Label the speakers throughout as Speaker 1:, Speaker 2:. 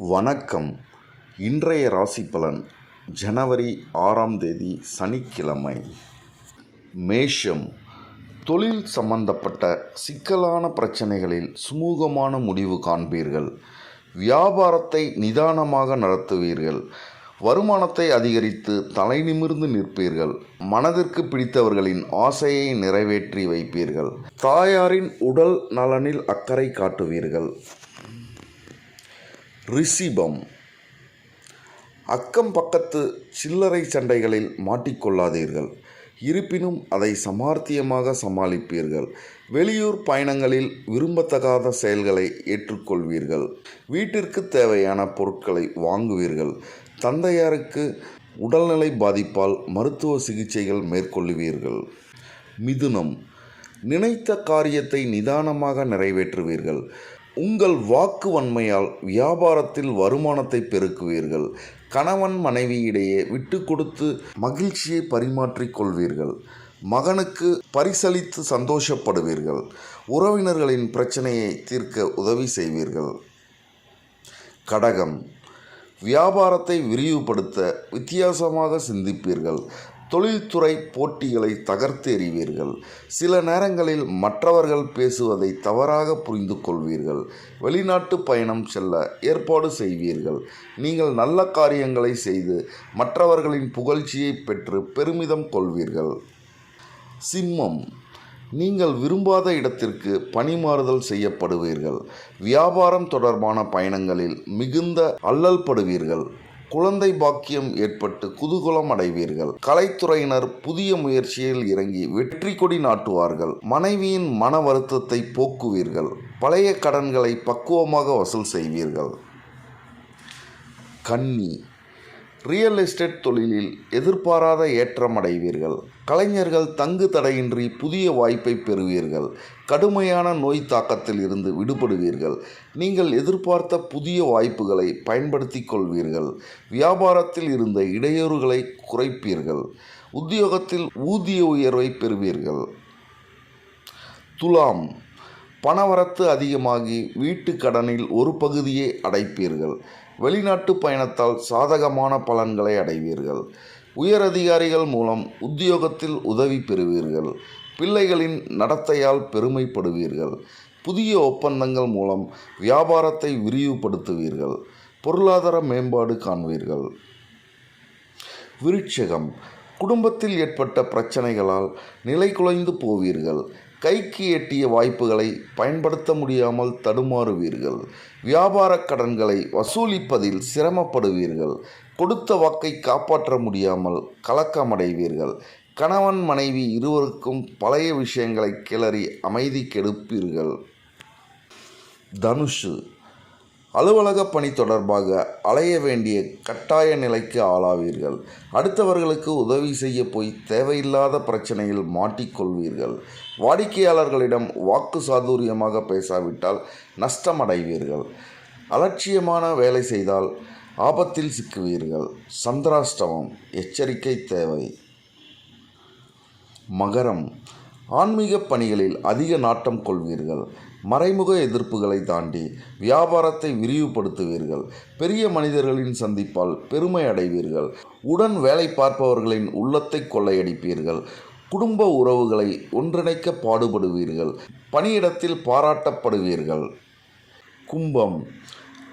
Speaker 1: வணக்கம். இன்றைய ராசி பலன் ஜனவரி ஆறாம் தேதி சனிக்கிழமை. மேஷம் தொழில் சம்பந்தப்பட்ட சிக்கலான பிரச்சனைகளில் சுமூகமான முடிவு காண்பீர்கள். வியாபாரத்தை நிதானமாக நடத்துவீர்கள். வருமானத்தை அதிகரித்து தலை நிமிர்ந்து நிற்பீர்கள். மனதிற்கு பிடித்தவர்களின் ஆசையை நிறைவேற்றி வைப்பீர்கள். தாயாரின் உடல் நலனில் அக்கறை காட்டுவீர்கள். ரிஷிபம். அக்கம் பக்கத்து சில்லறை சண்டைகளில் மாட்டிக்கொள்ளாதீர்கள். இருப்பினும் அதை சமார்த்தியமாக சமாளிப்பீர்கள். வெளியூர் பயணங்களில் விரும்பத்தகாத செயல்களை ஏற்றுக்கொள்வீர்கள். வீட்டிற்கு தேவையான பொருட்களை வாங்குவீர்கள். தந்தையாருக்கு உடல்நிலை பாதிப்பால் மருத்துவ சிகிச்சைகள் மேற்கொள்ளுவீர்கள் மிதுனம். நினைத்த காரியத்தை நிதானமாக நிறைவேற்றுவீர்கள். உங்கள் வாக்கு வன்மையால் வியாபாரத்தில் வருமானத்தை பெருக்குவீர்கள். கணவன் மனைவியிடையே விட்டு கொடுத்து மகிழ்ச்சியை பரிமாற்றிக் கொள்வீர்கள். மகனுக்கு பரிசளித்து சந்தோஷப்படுவீர்கள். உறவினர்களின் பிரச்சனையை தீர்க்க உதவி செய்வீர்கள். கடகம். வியாபாரத்தை விரிவுபடுத்த வித்தியாசமாக சிந்திப்பீர்கள். தொழில்துறை போட்டிகளை தகர்த்து எறிவீர்கள். சில நேரங்களில் மற்றவர்கள் பேசுவதை தவறாக புரிந்து கொள்வீர்கள். வெளிநாட்டு பயணம் செல்ல ஏற்பாடு செய்வீர்கள். நீங்கள் நல்ல காரியங்களை செய்து மற்றவர்களின் புகழ்ச்சியை பெற்று பெருமிதம் கொள்வீர்கள். சிம்மம். நீங்கள் விரும்பாத இடத்திற்கு பணிமாறுதல் செய்யப்படுவீர்கள். வியாபாரம் தொடர்பான பயணங்களில் மிகுந்த அல்லல் படுவீர்கள் குழந்தை பாக்கியம் ஏற்பட்டு குதூகலம் அடைவீர்கள் கலைத்துறையினர் புதிய முயற்சியில் இறங்கி வெற்றி கொடி நாட்டுவார்கள். மனைவியின் மன வருத்தத்தை போக்குவீர்கள். பழைய கடன்களை பக்குவமாக வசூல் செய்வீர்கள். கன்னி ரியல் எஸ்டேட் தொழிலில் எதிர்பாராத ஏற்றம் அடைவீர்கள். கலைஞர்கள் தங்கு தடையின்றி புதிய வாய்ப்பை பெறுவீர்கள். கடுமையான நோய் தாக்கத்தில் இருந்து விடுபடுவீர்கள். நீங்கள் எதிர்பார்த்த புதிய வாய்ப்புகளை பயன்படுத்தி கொள்வீர்கள். வியாபாரத்தில் இருந்த இடையூறுகளை குறைப்பீர்கள். உத்தியோகத்தில் ஊதிய உயர்வை பெறுவீர்கள். துலாம். பணவரத்து அதிகமாகி வீட்டு கடனில் ஒரு பகுதியை அடைப்பீர்கள். வெளிநாட்டு பயணத்தால் சாதகமான பலன்களை அடைவீர்கள். உயர் அதிகாரிகள் மூலம் உத்தியோகத்தில் உதவி பெறுவீர்கள். பிள்ளைகளின் நடத்தையால் பெருமைப்படுவீர்கள். புதிய ஒப்பந்தங்கள் மூலம் வியாபாரத்தை விரிவுபடுத்துவீர்கள். பொருளாதார மேம்பாடு காண்பீர்கள். விருட்சகம். குடும்பத்தில் ஏற்பட்ட பிரச்சனைகளால் நிலை குலைந்து போவீர்கள். கைக்கு எட்டிய வாய்ப்புகளை பயன்படுத்த முடியாமல் தடுமாறுவீர்கள். வியாபார கடன்களை வசூலிப்பதில் சிரமப்படுவீர்கள். கொடுத்த வாக்கை காப்பாற்ற முடியாமல் கலக்கமடைவீர்கள். கணவன் மனைவி இருவருக்கும் பழைய விஷயங்களை கிளறி அமைதி கெடுப்பீர்கள். தனுஷு அலுவலக பணி தொடர்பாக அலைய வேண்டிய கட்டாய நிலைக்கு ஆளாவீர்கள். அடுத்தவர்களுக்கு உதவி செய்ய போய் தேவையில்லாத பிரச்சனையில் மாட்டிக்கொள்வீர்கள். வாடிக்கையாளர்களிடம் வாக்கு சாதுரியமாக பேசாவிட்டால் நஷ்டமடைவீர்கள். அலட்சியமான வேலை செய்தால் ஆபத்தில் சிக்குவீர்கள். சந்திராஷ்டமம் எச்சரிக்கை தேவை. மகரம் ஆன்மீக பணிகளில் அதிக நாட்டம் கொள்வீர்கள். மறைமுக எதிர்ப்புகளை தாண்டி வியாபாரத்தை விரிவுபடுத்துவீர்கள். பெரிய மனிதர்களின் சந்திப்பால் பெருமை அடைவீர்கள். உடன் வேலை பார்ப்பவர்களின் உள்ளத்தை கொள்ளையடிப்பீர்கள். குடும்ப உறவுகளை ஒன்றிணைக்க பாடுபடுவீர்கள். பணியிடத்தில் பாராட்டப்படுவீர்கள். கும்பம்.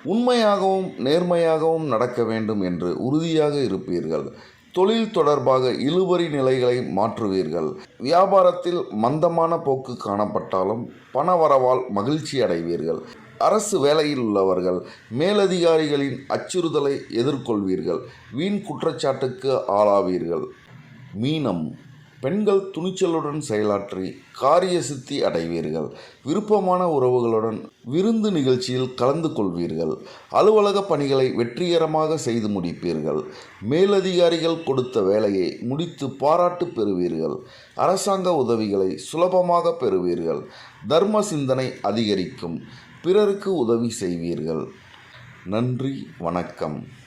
Speaker 1: உண்மையாகவும் நேர்மையாகவும் நடக்க வேண்டும் என்று உறுதியாக இருப்பீர்கள். தொழில் தொடர்பாக இழுபறி நிலைகளை மாற்றுவீர்கள். வியாபாரத்தில் மந்தமான போக்கு காணப்பட்டாலும் பணவரவால் மகிழ்ச்சி அடைவீர்கள். அரசு வேலையில் உள்ளவர்கள் மேலதிகாரிகளின் அச்சுறுதலை எதிர்கொள்வீர்கள். வீண் குற்றச்சாட்டுக்கு ஆளாவீர்கள். மீனம் பெண்கள் துணிச்சலுடன் செயலாற்றி காரிய சித்தி அடைவீர்கள். விருப்பமான உறவுகளுடன் விருந்து நிகழ்ச்சியில் கலந்து கொள்வீர்கள். அலுவலக பணிகளை வெற்றிகரமாக செய்து முடிப்பீர்கள். மேலதிகாரிகள் கொடுத்த வேலையை முடித்து பாராட்டு பெறுவீர்கள். அரசாங்க உதவிகளை சுலபமாக பெறுவீர்கள். தர்ம சிந்தனை அதிகரிக்கும். பிறருக்கு உதவி செய்வீர்கள். நன்றி வணக்கம்.